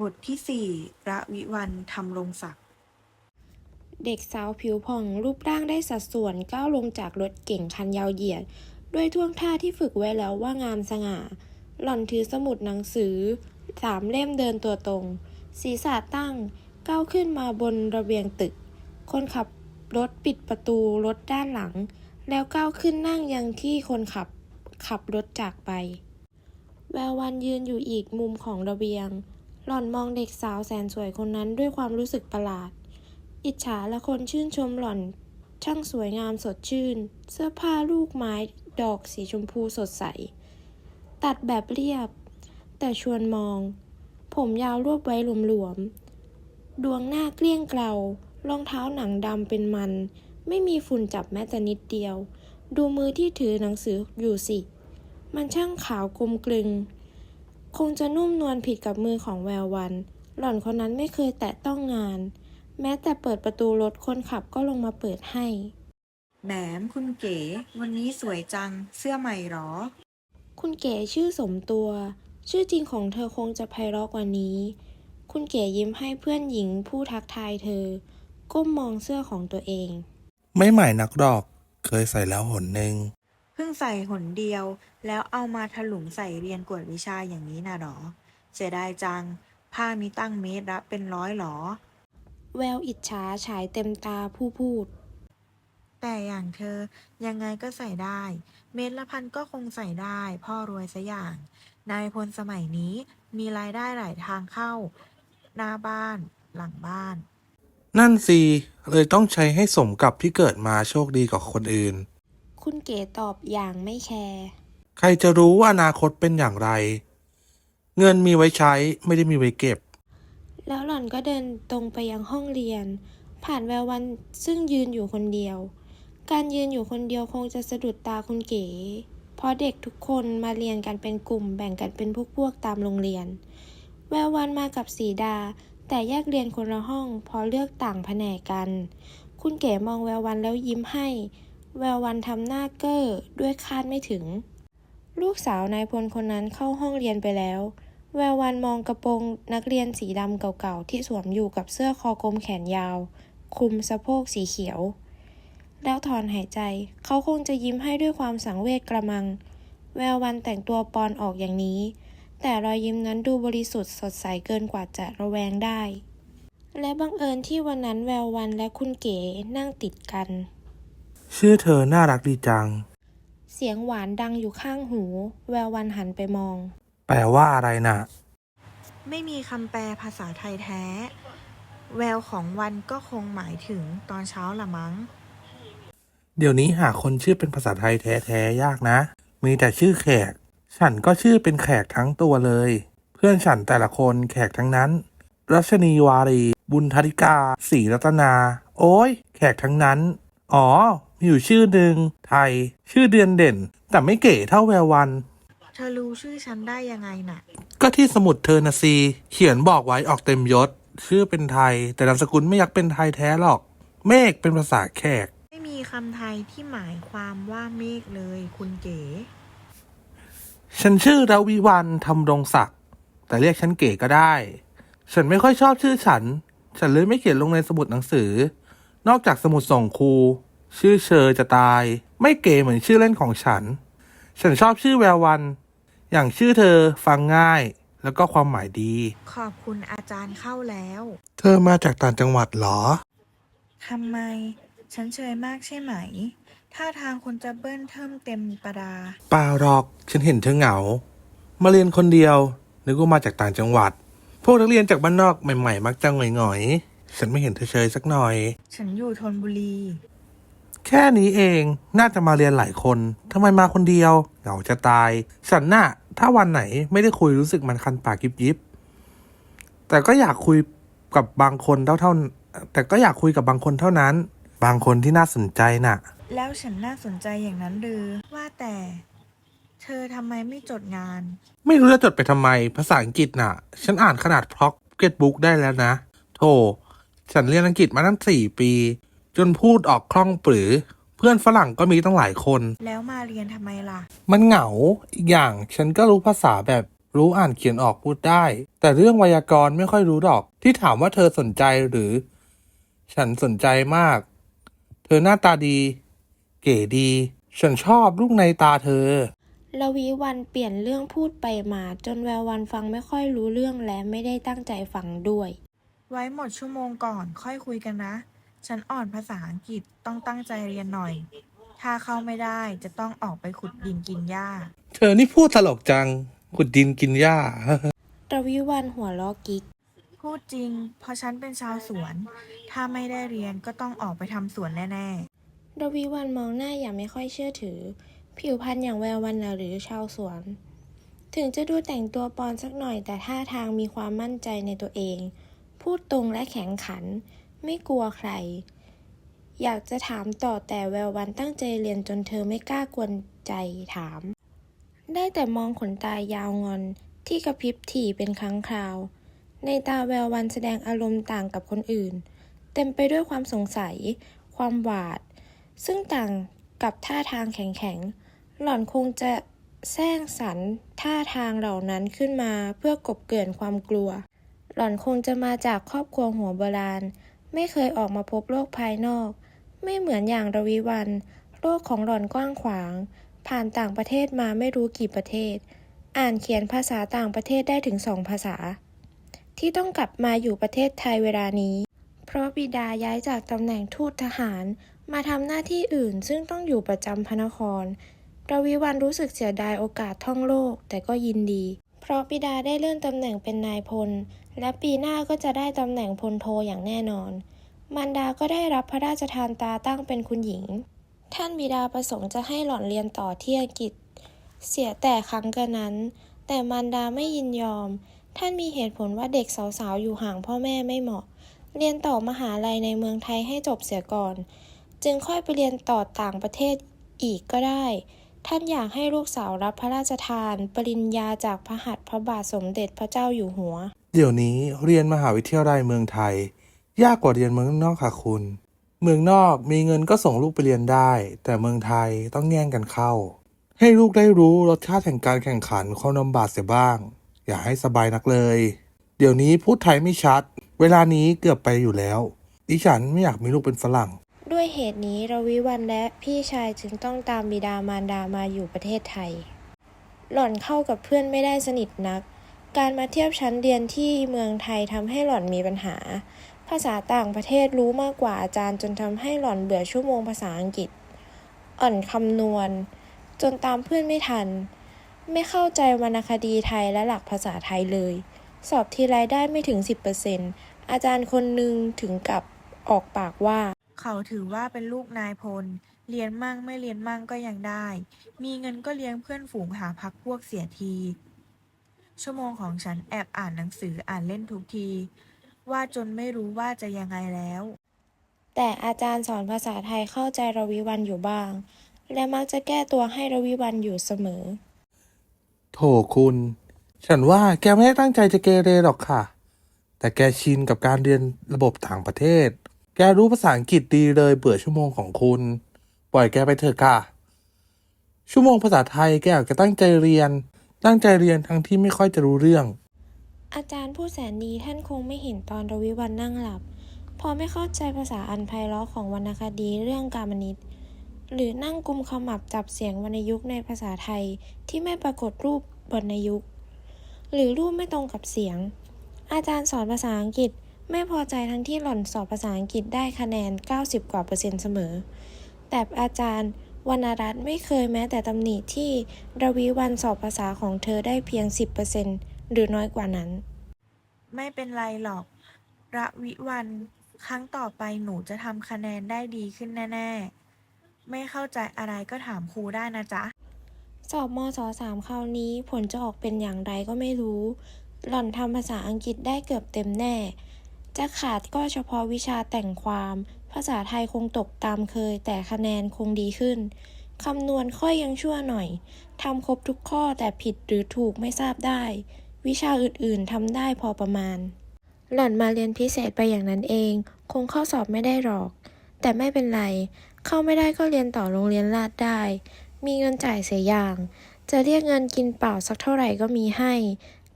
บทที่สี่ระวิวันทำรงศักดิ์ เด็กสาวผิวผ่องรูปร่างได้สัดส่วนก้าวลงจากรถเก่งคันยาวเหยียด ด้วยท่วงท่าที่ฝึกไว้แล้วว่างามสง่า หล่อนถือสมุดหนังสือสามเล่มเดินตัวตรง ศีรษะตั้งก้าวขึ้นมาบนระเบียงตึก คนขับรถปิดประตูรถด้านหลัง แล้วก้าวขึ้นนั่งยังที่คนขับขับรถจากไป แวววันยืนอยู่อีกมุมของระเบียง หล่อนมองเด็กสาวแสนสวยคนนั้นด้วยความรู้สึกประหลาด อิจฉาและคนชื่นชมหล่อน ช่างสวยงามสดชื่น เสื้อผ้าลูกไม้ดอกสีชมพูสดใส ตัดแบบเรียบ แต่ชวนมอง ผมยาวรวบไว้หลวมๆ ดวงหน้าเกลี้ยงเกลารองเท้าหนังดำเป็นมัน ไม่มีฝุ่นจับแม้แต่นิดเดียว ดูมือที่ถือหนังสืออยู่สิ มันช่างขาวกลมกลึง คงจะนุ่มนวลผิดกับมือของแวววัน หล่อนคนนั้นไม่เคยแตะต้องงาน แม้แต่เปิดประตูรถคนขับก็ลงมาเปิดให้ แหมมคุณเก๋ วันนี้สวยจัง เสื้อใหม่หรอ คุณเก๋ชื่อสมตัว ชื่อจริงของเธอคงจะไพเราะกว่านี้ คุณเก๋ยิ้มให้เพื่อนหญิงผู้ทักทายเธอ ก้มมองเสื้อของตัวเอง ไม่ใหม่นักดอก เคยใส่แล้วหนหนึ่งเพิ่งใส่หนเดียว แล้วเอามาถลุงใส่เรียนกวดวิชาอย่างนี้น่ะหรอ เสียดายจัง ผ้ามีตั้งเมตรละเป็นร้อยหรอ แววอิจฉาฉายเต็มตาผู้พูด แต่อย่างเธอยังไงก็ใส่ได้ เมตรละพันก็คงใส่ได้ พ่อรวยซะอย่าง นายพลสมัยนี้มีรายได้หลายทางเข้า หน้าบ้าน หลังบ้าน นั่นสิ เลยต้องใช้ให้สมกับที่เกิดมาโชคดีกว่าคนอื่น คุณเก๋ตอบอย่างไม่แคร์ใครจะรู้ว่าอนาคตเป็นอย่างไร เงินมีไว้ใช้ไม่ได้มีไว้เก็บ แล้วหล่อนก็เดินตรงไปยังห้องเรียน ผ่านแวววันซึ่งยืนอยู่คนเดียว การยืนอยู่คนเดียวคงจะสะดุดตาคุณเก๋ เพราะเด็กทุกคนมาเรียนกันเป็นกลุ่มแบ่งกันเป็นพวกๆตามโรงเรียน แวววันมากับสีดา แต่แยกเรียนคนละห้องเพราะเลือกต่างแผนกกัน คุณเก๋มองแวววันแล้วยิ้มให้ แวววันทำหน้าเก้อด้วยคาดไม่ถึง ลูกสาวนายพลคนนั้นเข้าห้องเรียนไปแล้ว แวววันมองกระโปรงนักเรียนสีดำเก่าๆ ที่สวมอยู่กับเสื้อคอกลมแขนยาว คลุมสะโพกสีเขียว แล้วถอนหายใจ เขาคงจะยิ้มให้ด้วยความสังเวชกระมัง แวววันแต่งตัวปอนออกอย่างนี้ แต่รอยยิ้มนั้นดูบริสุทธิ์สดใสเกินกว่าจะระแวงได้ และบังเอิญที่วันนั้นแวววันและคุณเก๋นั่งติดกัน ชื่อเธอน่ารักดีจัง เสียงหวานดังอยู่ข้างหู แวววันหันไปมอง แปลว่าอะไรน่ะ ไม่มีคำแปลภาษาไทยแท้ แววของวันก็คงหมายถึงตอนเช้าละมั้ง เดี๋ยวนี้หาคนชื่อเป็นภาษาไทยแท้ๆยากนะ มีแต่ชื่อแขก ฉันก็ชื่อเป็นแขกทั้งตัวเลย เพื่อนฉันแต่ละคนแขกทั้งนั้น รัชนีวารี บุญธริกาศรีรัตนา โอ้ยแขกทั้งนั้น อ๋อ มีอยู่ชื่อหนึ่งไทย ชื่อเดือนเด่น แต่ไม่เก๋เท่าแวววัน เธอรู้ชื่อฉันได้ยังไงน่ะ ก็ที่สมุดเธอนะซี เขียนบอกไว้ออกเต็มยศ ชื่อเป็นไทย แต่นามสกุลไม่อยักเป็นไทยแท้หรอก เมฆเป็นภาษาแขก ไม่มีคำไทยที่หมายความว่าเมฆเลย คุณเก๋ ฉันชื่อราวิวันทำรงศักดิ์ แต่เรียกฉันเก๋ก็ได้ ฉันไม่ค่อยชอบชื่อฉัน ฉันเลยไม่เขียนลงในสมุดหนังสือ นอกจากสมุดส่งครู ชื่อเชอจะตาย ไม่เก๋เหมือนชื่อเล่นของฉัน ฉันชอบชื่อแวววัน อย่างชื่อเธอฟังง่าย แล้วก็ความหมายดี ขอบคุณอาจารย์เข้าแล้ว เธอมาจากต่างจังหวัดเหรอ ทำไม ฉันเชยมากใช่ไหมถ้าทางคุณจะเบิ้ลเทิมเต็มประดา เปล่าหรอก ฉันเห็นเธอเหงา มาเรียนคนเดียว นึกว่ามาจากต่างจังหวัด พวกนักเรียนจากบ้านนอกใหม่ ๆ มักจะหงอยๆ ฉันไม่เห็นเธอเชยสักหน่อย ฉันอยู่ธนบุรี แค่นี้เองน่าจะมาเรียนหลายคนทำไมมาคนเดียว เหงาจะตาย ฉันน่ะ ถ้าวันไหนไม่ได้คุยรู้สึกมันคันปากยิบยิบ แต่ก็อยากคุยกับบางคนเท่าเท่าแต่ก็อยากคุยกับบางคนเท่านั้น บางคนที่น่าสนใจน่ะ แล้วฉันน่าสนใจอย่างนั้นหรือว่าแต่ เธอทำไมไม่จดงาน ไม่รู้จะจดไปทำไม ภาษาอังกฤษน่ะ ฉันอ่านขนาดพ็อกเก็ตบุ๊กได้แล้วนะ โธ่ฉันเรียนอังกฤษมาตั้งสี่ปี จนพูดออกคล่องปรือ เพื่อนฝรั่งก็มีตั้งหลายคน แล้วมาเรียนทำไมล่ะ มันเหงาอีกอย่างฉันก็รู้ภาษาแบบรู้อ่านเขียนออกพูดได้ แต่เรื่องไวยากรณ์ไม่ค่อยรู้หรอก ที่ถามว่าเธอสนใจหรือ ฉันสนใจมาก เธอหน้าตาดี เก๋ดี ฉันชอบลูกในตาเธอลวีวันเปลี่ยนเรื่องพูดไปมาจนแวววันฟังไม่ค่อยรู้เรื่องและไม่ได้ตั้งใจฟังด้วย ไว้หมดชั่วโมงก่อนค่อยคุยกันนะ ฉันอ่อนภาษาอังกฤษต้องตั้งใจเรียนหน่อย ถ้าเข้าไม่ได้จะต้องออกไปขุดดินกินหญ้า เธอนี่พูดตลกจัง ขุดดินกินหญ้ารวีวันหัวล้อกิกพูดจริง เพราะฉันเป็นชาวสวน ถ้าไม่ได้เรียนก็ต้องออกไปทำสวนแน่รวีวันมองหน้าอย่างไม่ค่อยเชื่อถือ ผิวพรรณอย่างแวววันน่ะหรือชาวสวน ถึงจะดูแต่งตัวปอนสักหน่อยแต่ท่าทางมีความมั่นใจในตัวเอง พูดตรงและแข็งขัน ไม่กลัวใคร อยากจะถามต่อแต่แวววันตั้งใจเรียนจนเธอไม่กล้ากวนใจถาม ได้แต่มองขนตายาวงอนที่กระพริบถี่เป็นครั้งคราว ในตาแวววันแสดงอารมณ์ต่างกับคนอื่น เต็มไปด้วยความสงสัย ความหวาด ซึ่งต่างกับท่าทางแข็งๆ หล่อนคงจะแสร้งสรรท่าทางเหล่านั้นขึ้นมาเพื่อกบเกลื่อนความกลัว หล่อนคงจะมาจากครอบครัวหัวโบราณ ไม่เคยออกมาพบโลกภายนอก ไม่เหมือนอย่างรวีวัน โลกของหล่อนกว้างขวาง ผ่านต่างประเทศมาไม่รู้กี่ประเทศ อ่านเขียนภาษาต่างประเทศได้ถึงสองภาษา ที่ต้องกลับมาอยู่ประเทศไทยเวลานี้ เพราะบิดาย้ายจากตำแหน่งทูตทหารมาทำหน้าที่อื่นซึ่งต้องอยู่ประจำพระนครรวีวันรู้สึกเสียดายโอกาสท่องโลกแต่ก็ยินดี ราะบิดาได้เลื่อนตำแหน่งเป็นนายพล และปีหน้าก็จะได้ตำแหน่งพลโทอย่างแน่นอน มารดาก็ได้รับพระราชทานตาตั้งเป็นคุณหญิง ท่านบิดาประสงค์จะให้หล่อนเรียนต่อที่อังกฤษ เสียแต่ครั้งกระนั้น แต่มารดาไม่ยินยอม ท่านมีเหตุผลว่าเด็กสาวๆอยู่ห่างพ่อแม่ไม่เหมาะ เรียนต่อมหาลัยในเมืองไทยให้จบเสียก่อน จึงค่อยไปเรียนต่อต่างประเทศอีกก็ได้ ท่านอยากให้ลูกสาวรับพระราชทาน ปริญญาจากพระหัตถ์พระบาทสมเด็จพระเจ้าอยู่หัว เดี๋ยวนี้เรียนมหาวิทยาลัยเมืองไทย ยากกว่าเรียนเมืองนอกค่ะคุณ เมืองนอกมีเงินก็ส่งลูกไปเรียนได้ แต่เมืองไทยต้องแย่งกันเข้า ให้ลูกได้รู้รสชาติแห่งการแข่งขันความลำบากเสียบ้าง อย่าให้สบายนักเลย เดี๋ยวนี้พูดไทยไม่ชัด เวลานี้เกือบไปอยู่แล้ว ดิฉันไม่อยากมีลูกเป็นฝรั่ง ด้วยเหตุนี้รวิวันและพี่ชายจึงต้องตามบิดามารดามาอยู่ประเทศไทย หล่อนเข้ากับเพื่อนไม่ได้สนิทนัก การมาเทียบชั้นเรียนที่เมืองไทยทำให้หล่อนมีปัญหา ภาษาต่างประเทศรู้มากกว่าอาจารย์จนทำให้หล่อนเบื่อชั่วโมงภาษาอังกฤษ อ่อนคำนวณ จนตามเพื่อนไม่ทัน ไม่เข้าใจวรรณคดีไทยและหลักภาษาไทยเลย สอบทีไรได้ไม่ถึง 10%อาจารย์คนหนึ่งถึงกับออกปากว่า เขาถือว่าเป็นลูกนายพล เรียนมั่งไม่เรียนมั่งก็ยังได้ มีเงินก็เลี้ยงเพื่อนฝูงหาพักพวกเสียที ชั่วโมงของฉันแอบอ่านหนังสืออ่านเล่นทุกที ว่าจนไม่รู้ว่าจะยังไงแล้ว แต่อาจารย์สอนภาษาไทยเข้าใจรวิวันอยู่บ้าง และมักจะแก้ตัวให้รวิวันอยู่เสมอ โถคุณ ฉันว่าแกไม่ได้ตั้งใจจะเกเรหรอกค่ะ แต่แกชินกับการเรียนระบบต่างประเทศ แกรู้ภาษาอังกฤษดีเลยเบื่อชั่วโมงของคุณ ปล่อยแกไปเถอะค่ะ ชั่วโมงภาษาไทยแกอยากจะตั้งใจเรียน ตั้งใจเรียนทั้งที่ไม่ค่อยจะรู้เรื่อง อาจารย์ผู้แสนดีท่านคงไม่เห็นตอนรวิวันนั่งหลับ พอไม่เข้าใจภาษาอันไพเราะของวรรณคดีเรื่องกามนิตหรือนั่งกุมขมับจับเสียงวรรณยุกต์ในภาษาไทยที่ไม่ปรากฏรูปวรรณยุกต์หรือรูปไม่ตรงกับเสียง อาจารย์สอนภาษาอังกฤษ ไม่พอใจทั้งที่หล่อนสอบภาษาอังกฤษได้คะแนน 90 กว่าเปอร์เซ็นต์เสมอ แต่อาจารย์วรรณรัตน์ไม่เคยแม้แต่ตำหนิที่รวิวันสอบภาษาของเธอได้เพียง 10%หรือน้อยกว่านั้น ไม่เป็นไรหรอก ระวิวันครั้งต่อไปหนูจะทำคะแนนได้ดีขึ้นแน่ ๆ ไม่เข้าใจอะไรก็ถามครูได้นะจ๊ะ สอบมศสามคราวนี้ผลจะออกเป็นอย่างไรก็ไม่รู้ หล่อนทำภาษาอังกฤษได้เกือบเต็มแน่ จะขาดก็เฉพาะวิชาแต่งความ ภาษาไทยคงตกตามเคย แต่คะแนนคงดีขึ้น คำนวณค่อยยังชั่วหน่อย ทำครบทุกข้อแต่ผิดหรือถูกไม่ทราบได้ วิชาอื่นๆทำได้พอประมาณ หล่อนมาเรียนพิเศษไปอย่างนั้นเอง คงข้าสอบไม่ได้หรอก แต่ไม่เป็นไร เข้าไม่ได้ก็เรียนต่อโรงเรียนลาดได้ มีเงินจ่ายเสียอย่าง จะเรียกเงินกินเปล่าสักเท่าไหร่ก็มีให้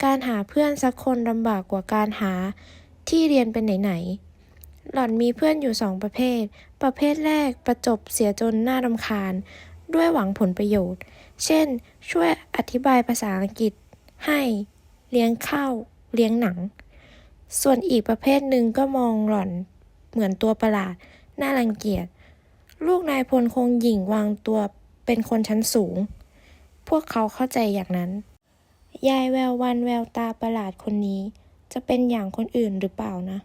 การหาเพื่อนสักคนลำบากกว่าการหา ที่เรียนเป็นไหนๆหล่อนมีเพื่อนอยู่สองประเภท ประเภทแรกประจบเสียจนน่ารำคาญ ด้วยหวังผลประโยชน์ เช่น ช่วยอธิบายภาษาอังกฤษ ให้เลี้ยงข้าวเลี้ยงหนัง ส่วนอีกประเภทหนึ่งก็มองหล่อนเหมือนตัวประหลาด น่ารังเกียจ ลูกนายพลคงหยิ่งวางตัวเป็นคนชั้นสูง พวกเขาเข้าใจอย่างนั้น ยายแวววันแววตาประหลาดคนนี้ จะเป็นอย่างคนอื่นหรือเปล่านะ